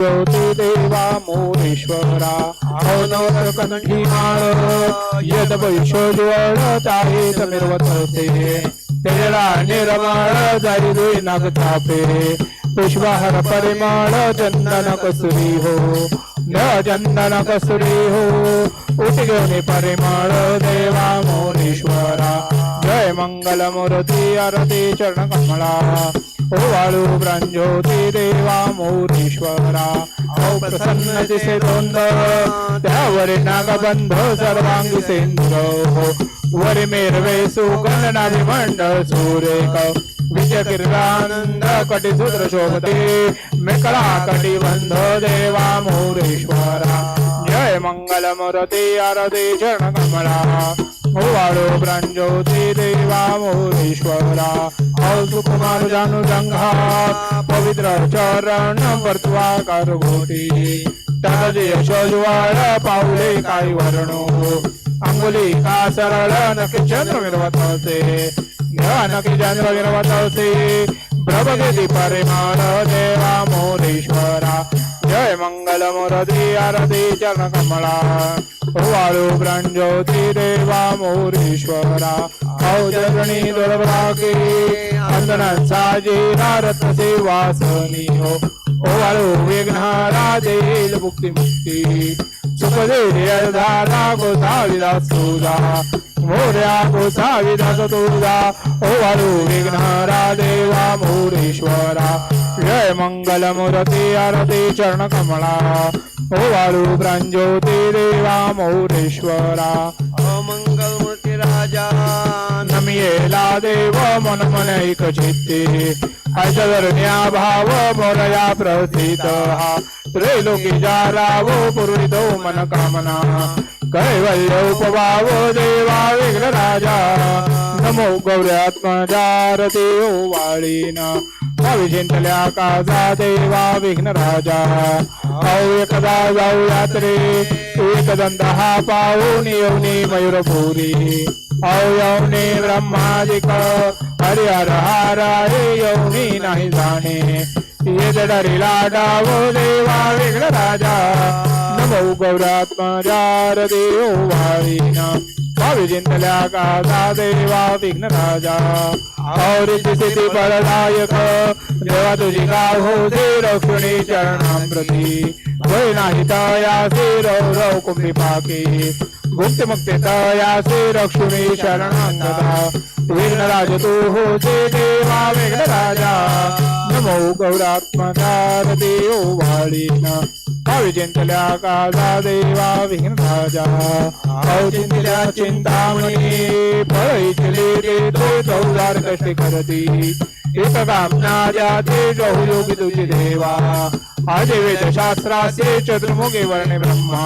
ज्योती देवा मोरेश्वरा अवनवत कंठी माळ यद वैश्वज्वळ ताई मिरवत तेरा निर्मळ जाई दुई नाग चापे पुष्पहार परिमळ चंदन कसुरी हो न चंदन कसुरी हो उठ घेऊन परिमळ देवा मोरेश्वरा जय मंगल मूर्ती आरती चरण कमळा ओवाळू वाळू प्रांजोती देवा मोरेश्वरा औ प्रसन्न दिसे तोंड त्यावर नागबंध सर्वांगी सेंद्र वर मेरवे सुगंध नाभी मंडळ सुरेख। विजय किरणानंद कटी सूत्र शोभते। मेकळा कटी बंध देवा मोरेश्वरा। जय मंगल मुरती आरती चरण कमळा वाळो प्रांजोती देवा मोरेश्वरा। औ सुकुमार जानु जंघा पवित्र चरण वर्तवा परत्वा करगोटी। तनजे यशोज्वाळ पावले काय वर्णो। अंगुली का सरळ नकी चंद्र मिरवत असे नकी चंद्र मिरवत असे प्रभगिरी परिमाण देवा मोरेश्वरा। जय मंगल मूर्ती आरती चरण कमला हो, वाळू प्रांजोती देवा मोरेश्वरा औदरणी दुर्भागे अंधनांचा जीरा रत्न सेवासनी हो ओ वाळू विघ्नारा देईल मुक्ती मुक्ती सुखदेव धारा गोसाविदास तुझा मोर्या गोसाविदास तुझा ओ वाळू विघ्नारा देवा मोरेश्वरा. जय मंगल मूर्ती आरती चरण कमळा ओ वाळू प्रांजोती देवा मोरेश्वरा। मंगल मूर्ती राजा नमियेला देव मन मन एक चित्ते। ऐश्वर्या भाव मोरया प्रथित हा त्रैलोकी जारावो पूर्वितो मन कामना। कैवल्य उपभाव देवा विघ्न राजा नमो गौऱ्यात्मजारते ओ वाळीना भावी काजा देवा विघ्न राजा औ एकदा जाऊ यात्रे। एकदंत हा पाहून येऊनी मयूरपुरी। अवयवने ब्रह्मादिक। हरिहर हाराय यवनी नाही जाणे। येत डरिला देवा विघ्न राजा नमो गौरात्मजार देव वारीना भावी जिंतल्या काजा देवा विघ्न राजा और स्थिती फलदायक देवा तुझी गाव हो दे रक्षणी चरणामृती होय नाही तयासे रव रव कुंभी पाके गुप्त मुक्ते तया से रक्षणी शरणांगता विघ्नराज तो हो जे देवा विघ्नराजा नमो गौरात्मकार देव वाळीना अविचिंतल्या चिंतल्या देवा विघ्न राजा भाव चिंतामणी फळ इचले ते तो चौदार कष्ट करती एक कामना जाते जहु योगी तुझी देवा आजे वेद शास्त्रासे चतुर्मुखे वर्णे ब्रह्मा।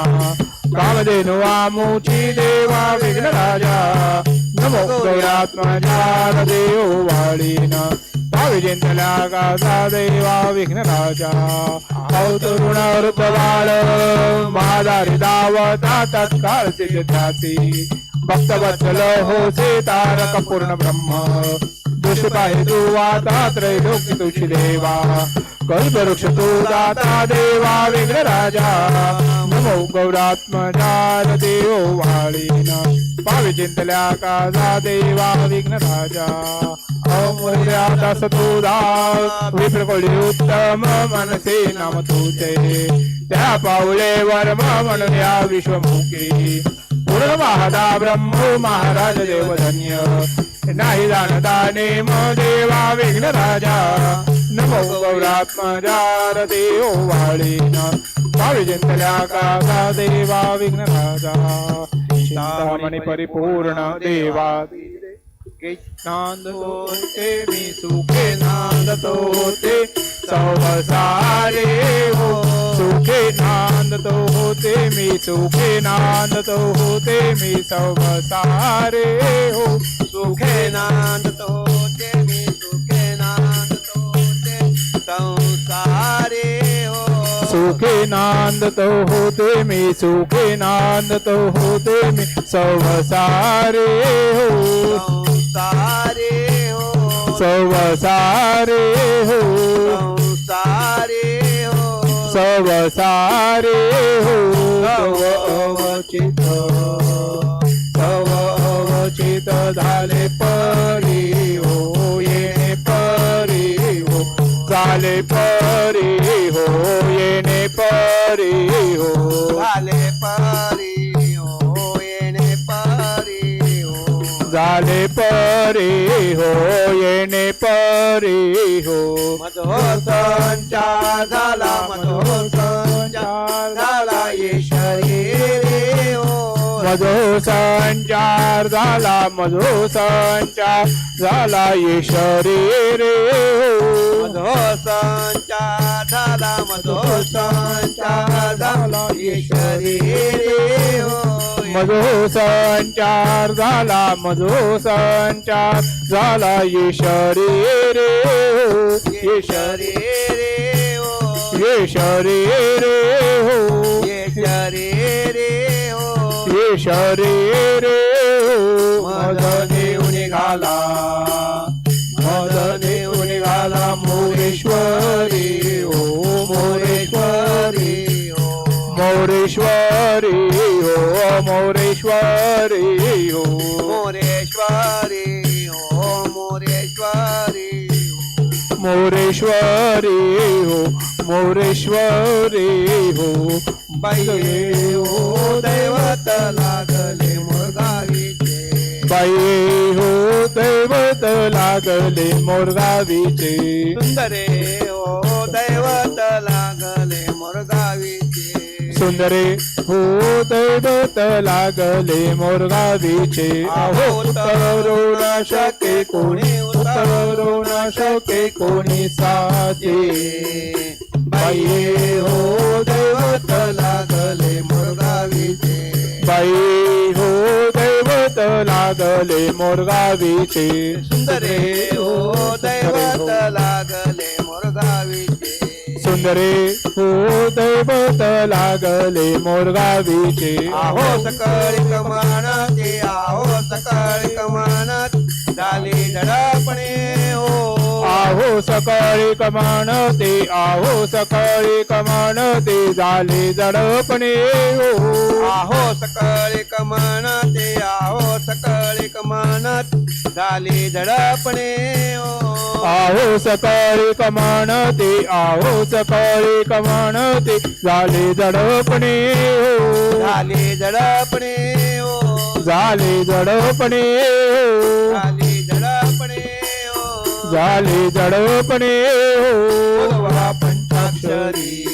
कामधेनु वामुची देवा विघ्न राजा। नमो गौरात्मजा देव वाळीना। चिंतल्या काजा देवा विघ्न राजा। तरुण बाळ महादारी दावता तत्काळ सिद्धासी भक्तवत्सल हो से तारक पूर्ण ब्रह्म दुष्पाहे तू वाता त्रैलोक्य तुझी देवा कल्पवृक्ष तू दाता देवा विघ्न राजा नमो गौरात्मजान देव वाळीन। पावी चिंतल्या काजा देवा विघ्न राजा अमूल्या तुदा विप्रकोळी उत्तम मनसे नाम तुझे। त्या पावले वर्म म्हणून या विश्वमुखी। पूर्ण ब्रह्मो महाराज देवधन्य. नाही जाणता नेम देवा विघ्न राजा. नमो गौरात्मजार देव वाळीन. भावी चिंतल्या काका देवा विघ्न राजा. चिंतामणी परिपूर्ण देवा. नांदतो ते मी सुखे नांदतो ते संसारे हो. सुखे नांदतो होते मी सुखे नांदतो होते मी संसारे हो. सुखे नांदतो ते मी सुखे नांदतो ते संसारे हो. सुखे नांदतो होते मी सुखे नांदतो होते मी सारे हो संसारे हो. संसारे हो। संसारे हो सवसारे हो। तव अवचित। तव अवचित झाले परी हो येणे परी हो। झाले परी हो येणे परी हो। झाले परी। हो झाले परी हो येणे परी हो मधो संचार झाला मधो संचार झाला ये शरीरे हो मधो संचार झाला मधो संचार झाला ये शरीरे हो. मधो संचार झाला मधो संचार झाला. ये शरीरे हो मधो संचार झाला मधो संचार झाला ये शरीरे हो. ये शरीरे हो ये शरीरे हो ये शरीरे हो ये शरीरे हो देव निघाला. मद निघाला मोरेश्वरी हो मोरेश्वरी हो मोरेश्वरी हो मोरेश्वरी हो मोरेश्वरी हो मोरेश्वरी हो मोरेश्वरी हो मोरेश्वरी हो बाई हो दैवत लागले. बाई हो दैवत लागले मोरगावीचे. सुंदरे हो दैवत लागले मुरगावीचे. सुंदरे हो दैवत लागले मोरगावीचे. अहो उतरू न शके कोणी उतरू न शके कोणी साथे बाई हो दैवत लागले मुरगावीचे. बाई हो दैवत लागले मोरगावीचे. सुंदरे हो दैवत लागले मुरगावीचे. सुंदरे हो दैवत लागले मोरगावीचे. आहो सकळी कमानाचे आहो सकळी कमानात झाली धडपणे हो आहो सकाळी कमान ते आहो सकाळी कमान ते झाले जडपणे हो. आहो सकळी कमानाते आहो सकळी कमानात झाली धडपणे हो. आहो सकाळी कमान ते आहो सकाळी कमान ते झाले जडपणे हो. झाली हो जडपणे हो. झाली धडपणे हो. झाले जडपणे हो. बोलवा पंचाक्षरी.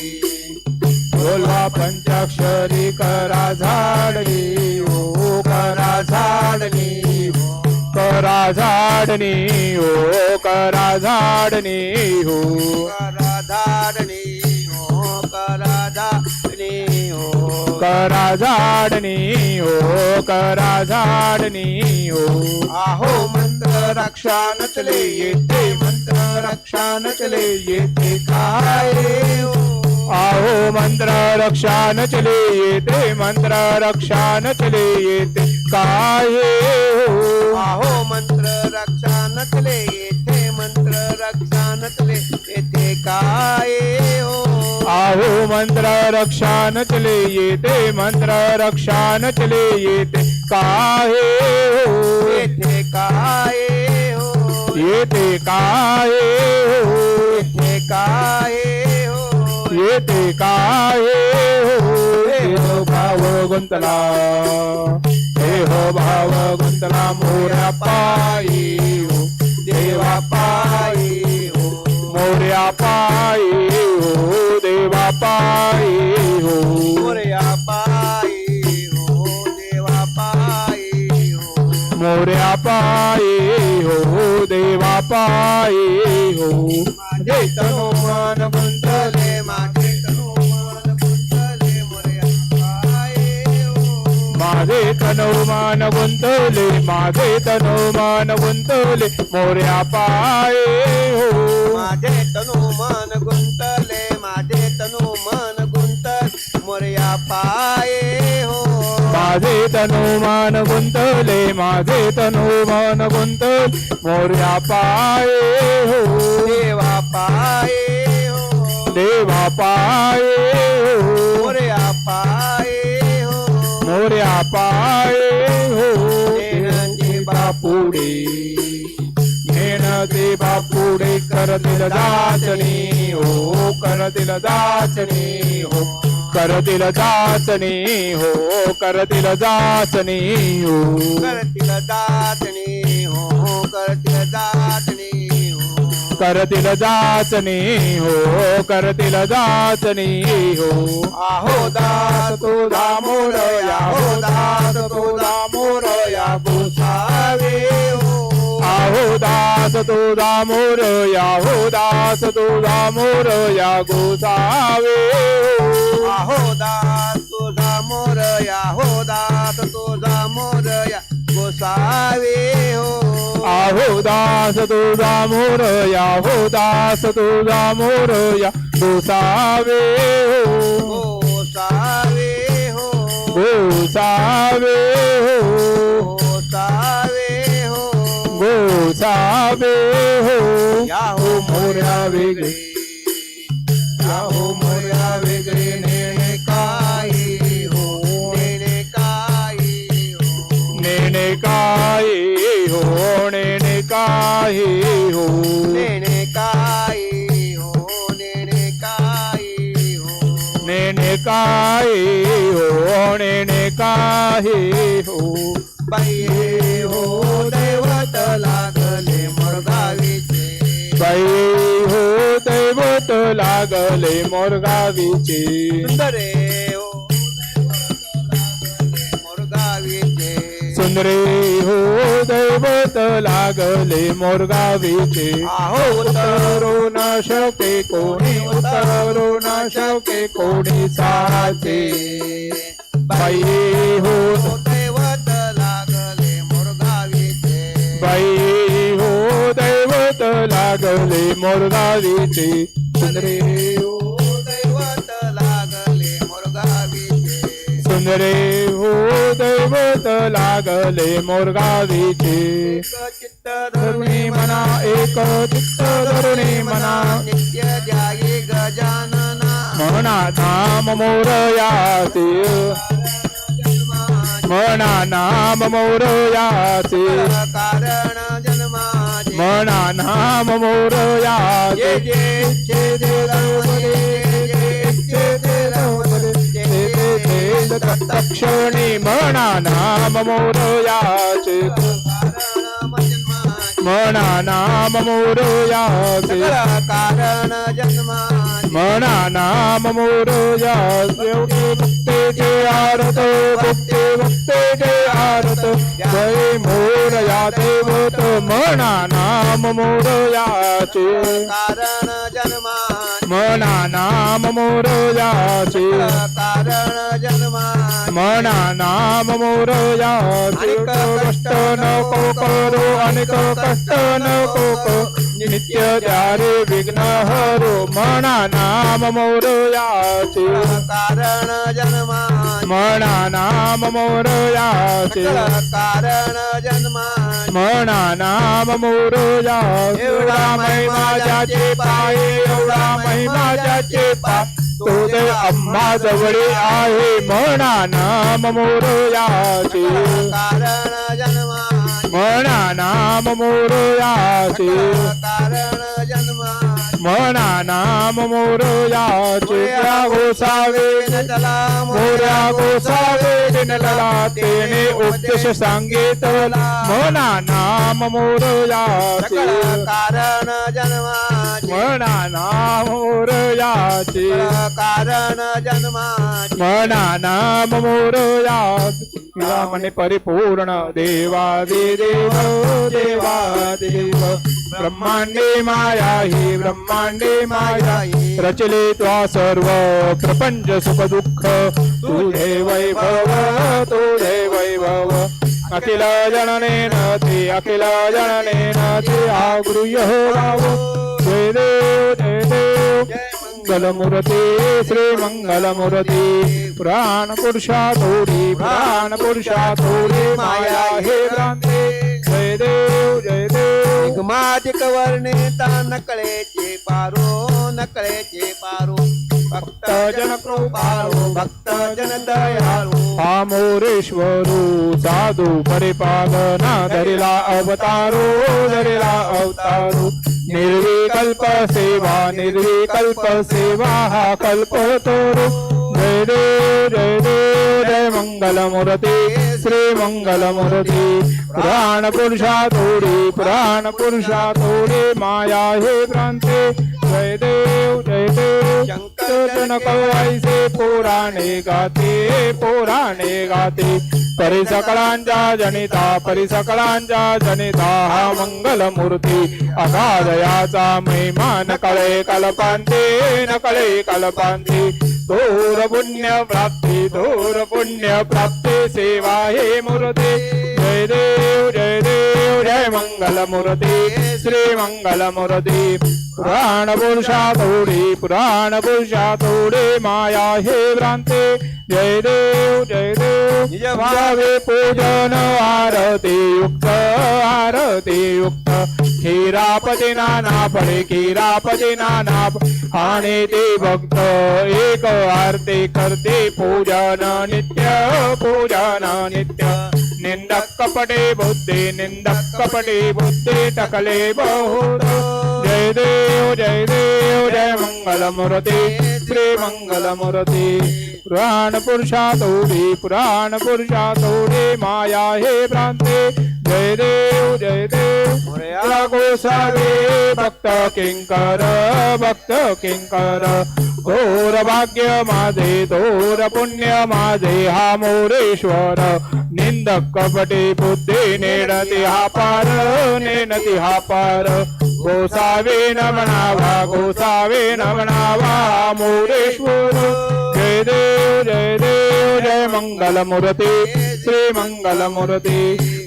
बोलवा पंचाक्षरी करा झाडणी हो. करा झाडणी हो. करा झाडणी हो. करा झाडणी हो. करा धाडणी हो. करा धाडणी हो. करा झाडणी हो. करा झाडणी हो. आहो मंत्र रक्षा नचले येते मंत्र रक्षा नचले येते. काय हो? आहो मंत्र रक्षा चले येते मंत्र रक्षा चले येते. काय हो? आहो मंत्र रक्षा नचले येथे मंत्र रक्षा नचले येथे काय हो? आहो मंत्र रक्षा चले येते मंत्र रक्षा चले येते. काय येथे काय हो। येते काय हो। येथे काय हो। येते काय हो देह भाव गुंतला देह भाव गुंतला मोऱ्या पायी हो। देवा पायी हो। मोऱ्या पायी हो। देवा पायी हो। मोरया पायी मोऱ्या पायी हो देवा पायी हो. माझे तनो मन गुंतले माझे तनो मन गुंतले मोरया पायी हो. माझे तनुमान गुंतले माझे तनुमान गुंतले मोऱ्या पाये हो. माझे तनु मन गुंतले माझे तनु मन गुंतल मोरया पाये हो. माझे तनुमान गुंतले माझे तनुमान गुंतल. मोऱ्या पाये हो. देवा पाये हो. देवा पाये हो. मोरया पाये हो. मोर्या पाये हो. बापुडे. घेण ते बापुडे करतील जाचणी हो करतील जाचणी हो. करतील जाचणी हो करतील जाचणी हो। करतील दातणी हो करतील दातणी हो। करतील जाचणी हो करतील जाचणी हो। आहो दास तो दामोर आहो दास तो दामोर या गोसावे हो। आहो दास तो दामोर या हो दास तो दामोर या गोसावे. आहो दास तो दामोर या हो दास तो दामोर या गोसावे हो. आहो दास तो दामोर या हो दास तो दामोर या गोसावे गोसावे हो. गोसावे गोसावे हो गोसावे हो या हो मोर्या वेगळे. या हो वेगळे नेणे काही हो नेणे काही हो. नेने काही हो नेने काही हो. नेणे काही हो नेणे काही हो. नेने काही हो काही हो. बाई हो दैवत लागले मोरगावीचे. बाई हो दैवत लागले मोरगावीचे. सुंदरे हो मोरगावीचे. सुंदरे हो दैवत लागले मोरगावीचे. आहो उतरू न शके कोणी उतरू न शके कोणी साचे. बाई हो बाई हो दैवत लागले मोरगावीचे. सुंदरे हो दैवत लागले मोरगावीचे. सुंदरे हो दैवत लागले मोरगावीचे. चित्त धरुणी मना एक चित्त धरुणी मना. नित्य ध्यायी गजानना. म्हणा नाम मोरयाचे. म्हणा नाम मोरयाचे कारण जन्माचे म्हणा नाम मोरयाचे जे जे जे जे रामने, जे जे जे रामने, जे जे जे तक्षणी म्हणा नाम मोरयाचे कारण जन्माचे જય મોરયા દેવ તો મણા નામ મોરયા છે કારણ જન્મા देवत म्हणा नाम मोरयाचे कारण जन्माचे म्हणा नाम मोरयाचे कारण जन्माचे म्हणा नाम मोरयाचे कष्ट नको करो अनेक कष्ट नको करो नित्य द्यारे विघ्न हरो म्हणा नाम मोरयाचे कारण जन्माचे म्हणा नाम मोरयाचे कारण जन्माचे म्हणा नाम मोरयाचे एवढा महिमा ज्याचे पाये एवढा महिमा ज्याचे पाय तो देव आम्हा जवळे आहे म्हणा नाम मोरयाचे कारण म्हणा नाम मोरयाचे कारण म्हणा नाम मोरया त्या गोसावे नटला मोऱ्या गोसावे दिनला तेने उपदेश सांगितला म्हणा नाम मोरया कारण जन्मा। म्हणा नाम मोरयाचे कारण जन्माचे म्हणा नाम मोरयाचे म्हणे परिपूर्ण देवादि देव देवादेव ब्रह्मांडे माया हि ब्रह्मांडे माया रचले त्वा सर्व प्रपंच सुख दुःख तुझे वैभव तुझे वैभव। अखिल जननेन ते अखिल जननेन ते आगृह्य भाव जय देव जय देव मंगलमूर्ती श्री मंगलमूर्ती पुराण पुरुषा थोडी पुराण पुरुषा थोडी माया हे भ्रांते. जय जय देव जय देव. निगमाधिक वर्णिता नकळेचे पारो नकळेचे पारो. भक्त जन कृपाळू भक्त जन दयाळू. हा मोरेश्वरू साधू परिपालना धरिला अवतारो धरिला अवतारो. निर्विकल्प सेवा निर्विकल्प सेवा हा कल्पतोरो। जय रे जय रे जय मंगलमूर्ती श्री मंगलमूर्ती। पुराण पुरुषा थोडी पुराण पुरुषा थोडी माया हे भ्रांते जय देव जय देव। शंकर कवायचे पुराणे गाते पुराणे गाते. परी सकळांच्या जनिता परी सकळांच्या जनिता हा मंगलमूर्ती. अगाधयाचा महिमा न कळे कल्पांते नकळे कळे कल्पांते. थोर पुण्य प्राप्ती धोर पुण्य प्राप्ती सेवा हे मूर्ती. जय देव जय देव जय मंगल मूर्ती श्री मंगल मूर्ती पुराण पुरुषा थोडी पुराण पुरुषा थोडी माया हे भ्रांते। जय देव जय देव। निज भावे पूजन आरती युक्त आरती युक्त। खीरापती नाना पडे खीरापती नाना आणि ते भक्त एक आरती करते। पूजन नित्य पूजन नित्य। निंदक कपटे बुद्धी निंदक कपटे बुद्धी टकले बहुत। जय देव जय देव जय मंगलमूर्ती श्री मंगलमूर्ती पुराण पुरुषा थोडी पुराण पुरुषा थोडी माया हे भ्रांते. जय देव जय देव मोरया भक्त किंकर भक्त किंकर. घोर भाग्य माझे धोर पुण्य माझे हा मोरेश्वर. निंदक कपटी बुद्धी नेणती हा पार नेणती हा पार. गोसावे न म्हणावा गोसावे न म्हणावा हा मोरेश्वर जय देव जय देव जय मंगलमूर्ती श्री मंगलमूर्ती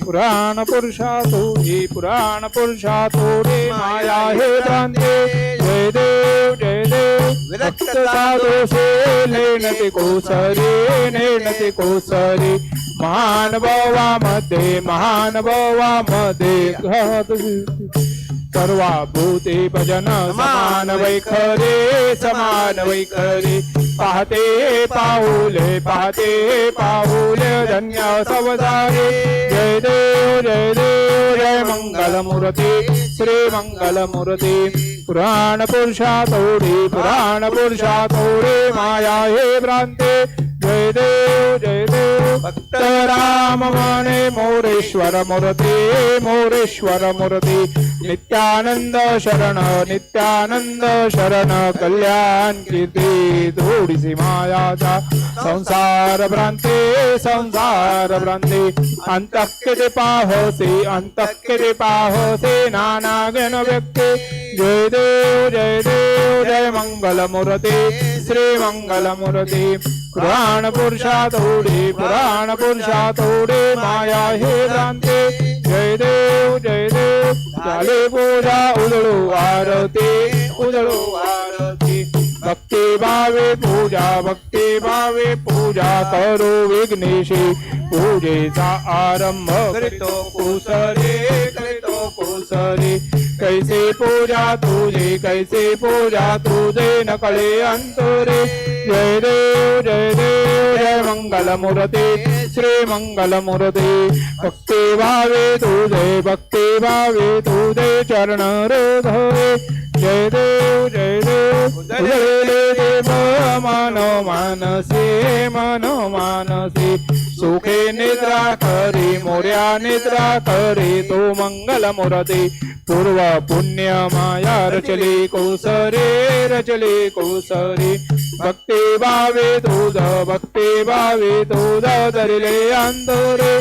पुराण पुरुषा थोडी पुराण पुरुषा थोडी माया हे भ्रांते जय देव जय देव भक्त साधोषे नेणती कोसरी नेणती कोसरी महानुभवामध्ये महानुभवामध्ये घात सर्वा भूते भजन समान वैखरे समान वैखरे। पाहते पाहुले पाहते पाहुले धन्य सवदारे जय देव जय देव जय मंगलमूर्ती श्री मंगलमूर्ती पुराण पुरुषा थोडी पुराण पुरुषा थोडी माया हे भ्रांते। जय देव जय देव भक्त राम म्हणे मोरेश्वर मूर्ती मोरेश्वर मूर्ती नित्यानंद शरण नित्यानंद शरण कल्याण कीर्ती थोडीशी मायाचा संसार भ्रांती संसार भ्रांती अंतक्यते पाहसे अंतक्यते पाहसे नाना गण व्यक्ती जय देव जय देव जय मंगलमूर्ती श्री मंगलमूर्ती प्राण पुरुषा तोडे माया हे भ्रांती. जय देव जय देव. झाले पूजा उजळू आरती. उजळू आरती. भक्ती भावे पूजा भक्ती भावे पूजा करू विघ्नेशी. पूजेचा आरंभ करीतो कुसरे करीतो कुसरे कैसे पूजा तुझे कैसे पूजा तुझे नकळे अंतरे जय देव जय देव जय मंगलमूर्ती श्री मंगलमूर्ती भक्ती भावे तुझे भक्ती भावे तुझे चरण हृदय जय देव जय देव उजळले देव मानो मानसे मानो मानसे। सुखे निद्रा करी मोर्या निद्रा करी तो मंगल मुरदे पूर्व पुण्य माया रचली कोसरे रचली कोसरे। भक्ती भावे तुझ भक्ती भावे तुझ धरले अंधोरे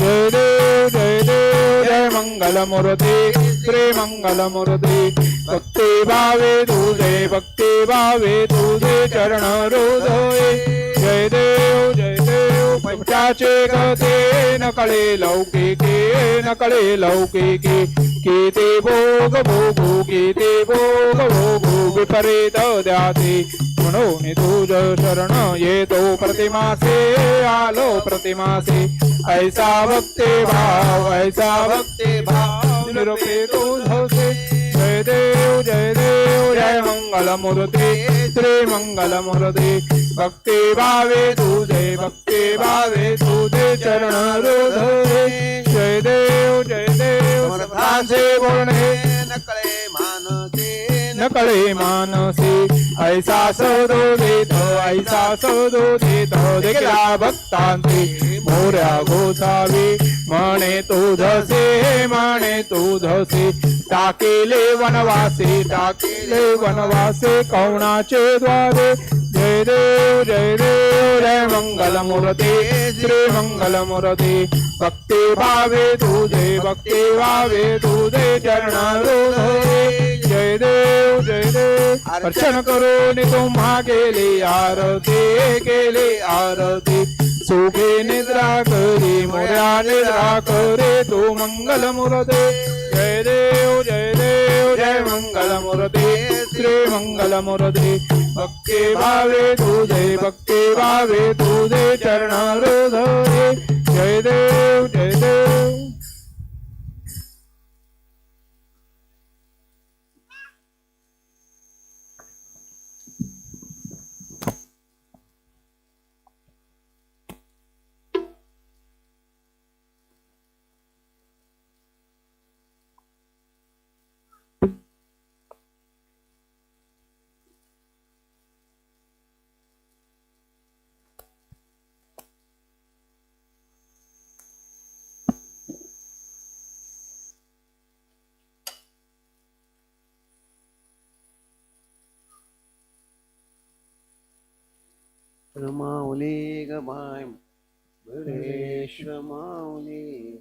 जय देव जय देव जय मंगल मूर्ती श्री मंगल मूर्ती। भक्ती भावे तुझे भक्ती भावे तुझे चरण हृदय जय देव जय देव पंचाचे गते नकळे लौकिके नकळे लौकिके किती भोग भोगू किती भोग भोगू विपरीत द्याते म्हणून तुझ शरण येतो प्रतिमासे आलो प्रतिमासे. ऐसा भक्ते भाव ऐसा भक्ते भाव निरुपे तुझसे जय देव जय देव जय मंगल मूर्ती श्री मंगल मूर्ती भक्ती भावे तुझे भक्ती भावे तुझे चरण हृदय जय देव जय देव समर्थांचे बोलणे नकळे मानसे मानसी ऐसा सदो देत ऐसा सदो देत. देखला भक्तांती मोऱ्या गोसावी म्हणे तुझसे म्हणे तुझसे टाकेले वनवासे टाकेले वनवासे कौणाचे द्वारे. जय देव जय देव. जय मंगल मूर्ती श्री मंगल मूर्ती भक्ती भावे तुझे भक्ती भावे तुझे चरण हृदय जय देव जय देव। अर्चन करून तुम्हा केली आरती केली आरती। सुखे निद्रा करी मोर्या निद्रा करे तू मंगल मूर्ती जय देव जय जय मंगल श्री मंगल मूर्ती भक्ती भावे तुझे भक्ती भावे तुझे चरण हृदय जय देव जय देव. गमाय मयुरेश्वर माऊली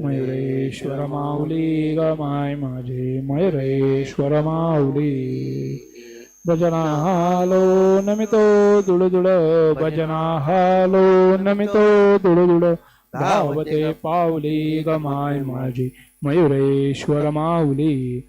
मयुरेश्वर माऊली. गमाय माझे मयुरेश्वर माऊली. भजना हालो नमितो दुडदुड भजना हालो नमितो दुडदुड धावते पावली गमाय माझी मयुरेश्वर माऊली.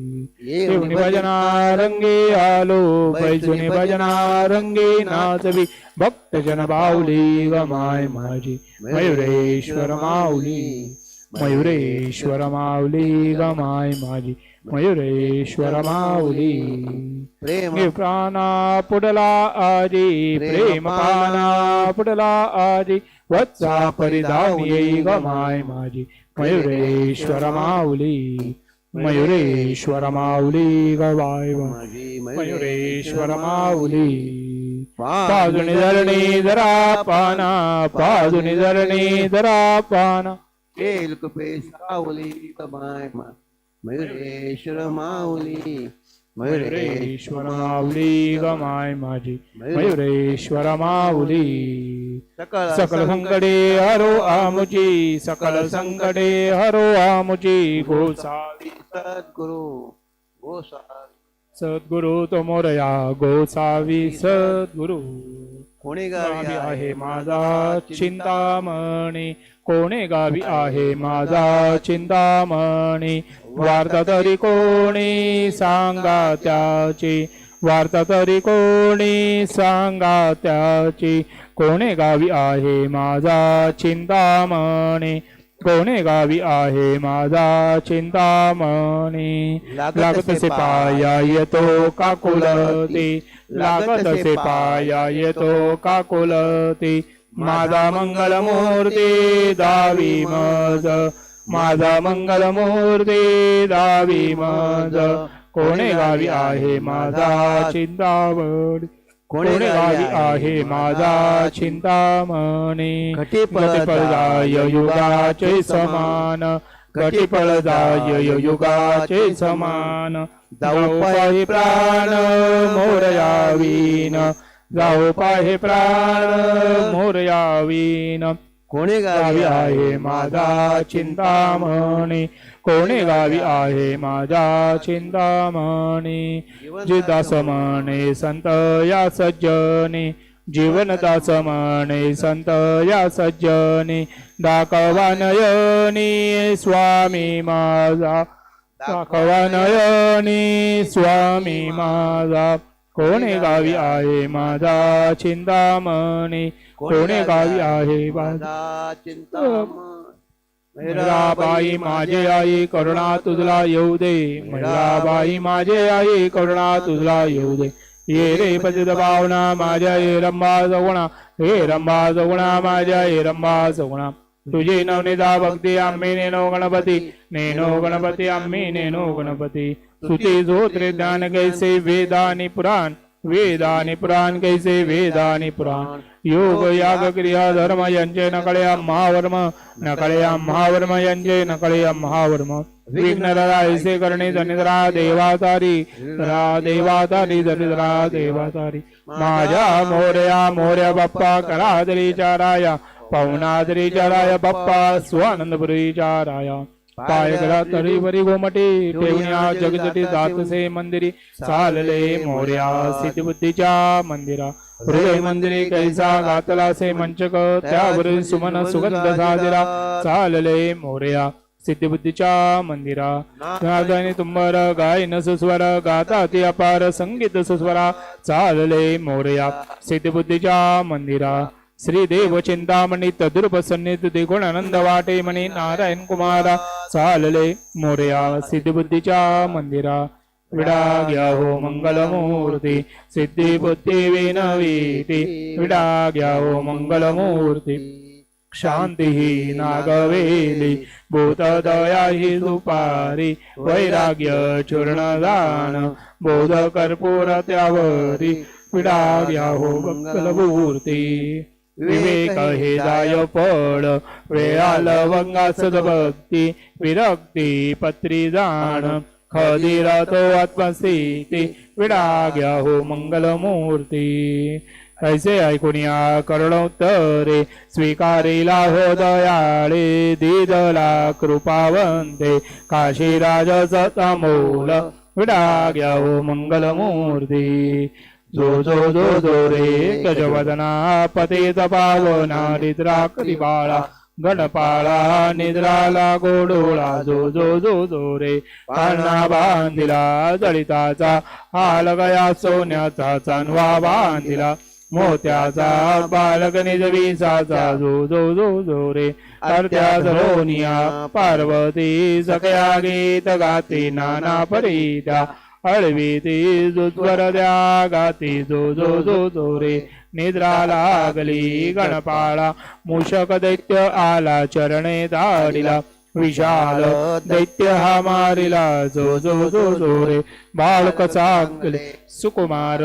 येऊन भजना रंगे आलो बैजुनी भजना रंगे नाचवी. भक्तजन बाऊली गमाय माझी मयुरेश्वर माऊली. मयुरेश्वर माऊली गमाय माझी मयुरेश्वर माऊली. प्रेम. प्राणा पुडला आजी. प्रेम पाना पुडला आजी. वत्सा परिधान येई गमाय माझी मयुरेश्वर माऊली. मयुरेश्वर माऊली गवाय माझी मयुरेश्वर माऊली पाजुनी धरणी धरा पाना पाजुनी धरणी धरा पाना केल कुपेश सावली मा- मयुरेश्वर माऊली मयुरेश्वर माऊली गमाय माझी मयुरेश्वर माऊली सकल संकटे हरो आमुची सकल संकटे हरो आमुची गोसावी। सद्गुरु गोसावी। सद्गुरु तो मोरया गोसावी सद्गुरु। कोणी गावी आहे माझा चिंतामणी। कोणे गावी आहे माझा चिंतामणी। वार्ता तरी कोणी सांगा त्याची। वार्ता तरी कोणी सांगा त्याची। कोणे गावी आहे माझा चिंतामणी? कोणे गावी आहे माझा चिंतामणी? लागत से पाया येतो काकुलती लागत से पाया येतो काकुलती माझा मंगल मूर्ती दावी मज. माझा मंगल मूर्ती दावी मज. कोणे गावी आहे माझा चिंतामणी? कोणे गावी आहे? माझा चिंतामणी. घटी गतिपदाय युगाचे समान. कटिफळ जाय युगाचे समान. जाऊ पाहि प्राण मोरयावीन जाऊ पाहि प्राण मोरयावीन कोणी गावी आहे माझा चिंतामणी. कोणी गावी आहे माझा चिंतामणी? जिदास म्हणे संत या सज्जनी जीवन दास म्हणे संत या सज्जनी दाखवानयनी स्वामी माझा दाखवानयनी स्वामी माझा. कोणी गावी आहे माझा चिंतामणी? कोणी गावी आहे माझा चिंतामणी? मैराबाई माझे आई करुणा तुझला येऊ दे. मैराबाई माझे आई करुणा तुझला येऊ दे. ये रे पतित भावना माझ्या ये रंबा जगुणा हे रंबा जगुणा माझ्या ये रंबा जगुणा तुझी नवनिदा भक्ती आम्ही नेनो गणपती. नेनो गणपती आम्ही नेनो गणपती. सुती झोत्रे ज्ञान कैसे वेदानी पुराण. वेदानी पुराण कैसे वेदानी पुराण. योग याग क्रिया धर्म यांचे नकळ्या महावर्म नकळ्या महावर्म यांचे नकळ्या महावर्म. विघ्न ऐसे करणे दनिद्रा देवातारी रा देवातारी दरिद्रा देवातारी माझ्या मोर्या मोर्या बाप्पा करादरी चाराया पवनादरी चाराया बाप्पा स्वानंदपुरी चाराया पाय गळा तळी वरी गोमटी ठेवण्या जगजटी जातसे मंदिरी. चालले मोर्या सिद्धिबुद्धीच्या मंदिरा. हृदय मंदिरे कैसा घातला से मंचक त्यावर सुमन सुगंध साजरा. चालले मोर्या सिद्धिबुद्धीच्या मंदिरा. नागाने तुंबर गायन सुस्वर गाता ती अपार संगीत सुस्वरा. चालले मोर्या सिद्धिबुद्धीच्या मंदिरा. श्री देव चिंतामणी तदुर्भ द्विगुण आनंद वाटे म्हणे नारायण कुमारा चालले मोर्या सिद्धिबुद्धीच्या मंदिरा विडा घ्या हो मंगलमूर्ती सिद्धी बुद्धी विनवीती विडा घ्या हो मंगलमूर्ती शांती ही नागवेली भूतदया ही दुपारी वैराग्य चूर्ण दान बोध कर्पूर त्यावरी विडा घ्या हो मंगलमूर्ती। विवेक हे जाय फळ वेळा लवंगास भक्ती विरक्ती पत्री जाण खदिरा तो आत्मस्थिती विडा घ्या हो मंगलमूर्ती. ऐसे ऐकुनिया करुणोत्तरे स्वीकारिला हो दयाळे दिदला कृपावंते काशीराज सतमूल विडा घ्या हो मंगलमूर्ती. जो जो जो जो रे गजवदना पतित पावना निद्रा बाळा? गणपाळा निद्राला गोडोळा. जो जो जो जो रे पाळणा बांधिला जळिताचा हाल गया सोन्याचा चांदवा बांधिला मोत्याचा बालक निजविसाचा जो जो जो जो रे अर्ध्या धरोनिया पार्वती सखया गीत गाते नाना परीता हळवी ती जुज्वर द्या गाती जो जो जो जो रे निद्रा लागली गणपाळा. मूषक दैत्य आला चरणे दाडिला. विशाल दैत्य हा मारिला जो जो जो जो रे बाळक चांगले सुकुमार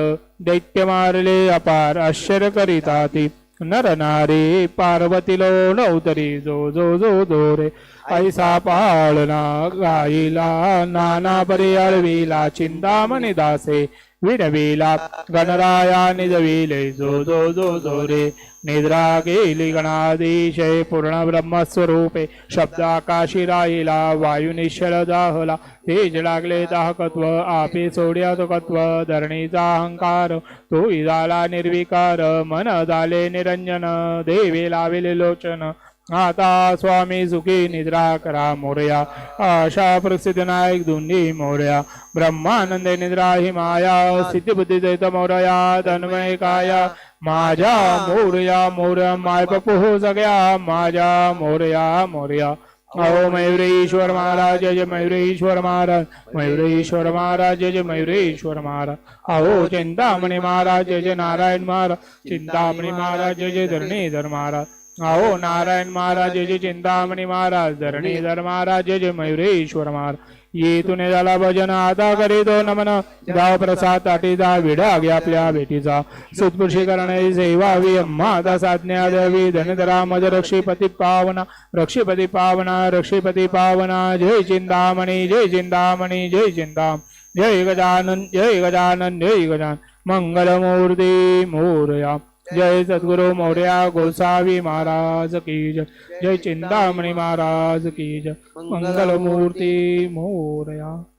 दैत्य मारले अपार आश्चर्य करीता ती नर नारी पार्वती लो नवतरी जो जो जो जो रे ऐसा पाळना गाईला नाना परी अळविला चिंतामणी दासे विणवीला गणराया निजविले जो जो जो जो रे. निद्रा गेली गणाधीशे पूर्ण ब्रह्मस्वरूपे. शब्द आकाशी राहिला वायू निश्चल दाहला तेज लागले दाहकत्व आपे सोड्या सुखत्व धरणीचा अहंकार. तो झाला निर्विकार मन झाले निरंजन देवे लाविले लोचन. आता स्वामी सुखी निद्रा करा मोरया. आशा प्रसिद्ध नायक दोन्ही मोरया. ब्रह्मानंद निद्रा ही माया. सिद्धी बुद्धी जैत मोरया. तन्मय काया. माझ्या मोरया मोरया. माय बापू सगळ्या माझ्या मोरया मोरया. अहो मयुरेश्वर महाराज, जय मयुरेश्वर महाराज. मयुरेश्वर महाराज, जय मयुरेश्वर महाराज. अहो चिंतामणी महाराज, जय नारायण महाराज. चिंतामणी महाराज जय धरणीधर महाराज. आओ नारायण महाराज जे चिंतामणी महाराज धरणीधर महाराज जे मयुरेश्वर महाराज. येथून झाला भजन आता करीतो नमन. गाव प्रसाद ताटीचा विडा घ्या आपल्या भेटीचा. सुतपुरुषी करणारी सेवावी माता अम्मा साज्ञा द्यावी धनधरा मज रक्षीपती पावना रक्षीपती पावना रक्षीपती पावना. जय चिंतामणी जय चिंतामणी जय चिंताम. जय गजानन जय गजानन जय गजान मंगलमूर्ती मोरया. जय सद्गुरु मौर्या गोसावी महाराज की जय. जय चिंतामणी महाराज की जय. मंगलमूर्ती मोरया.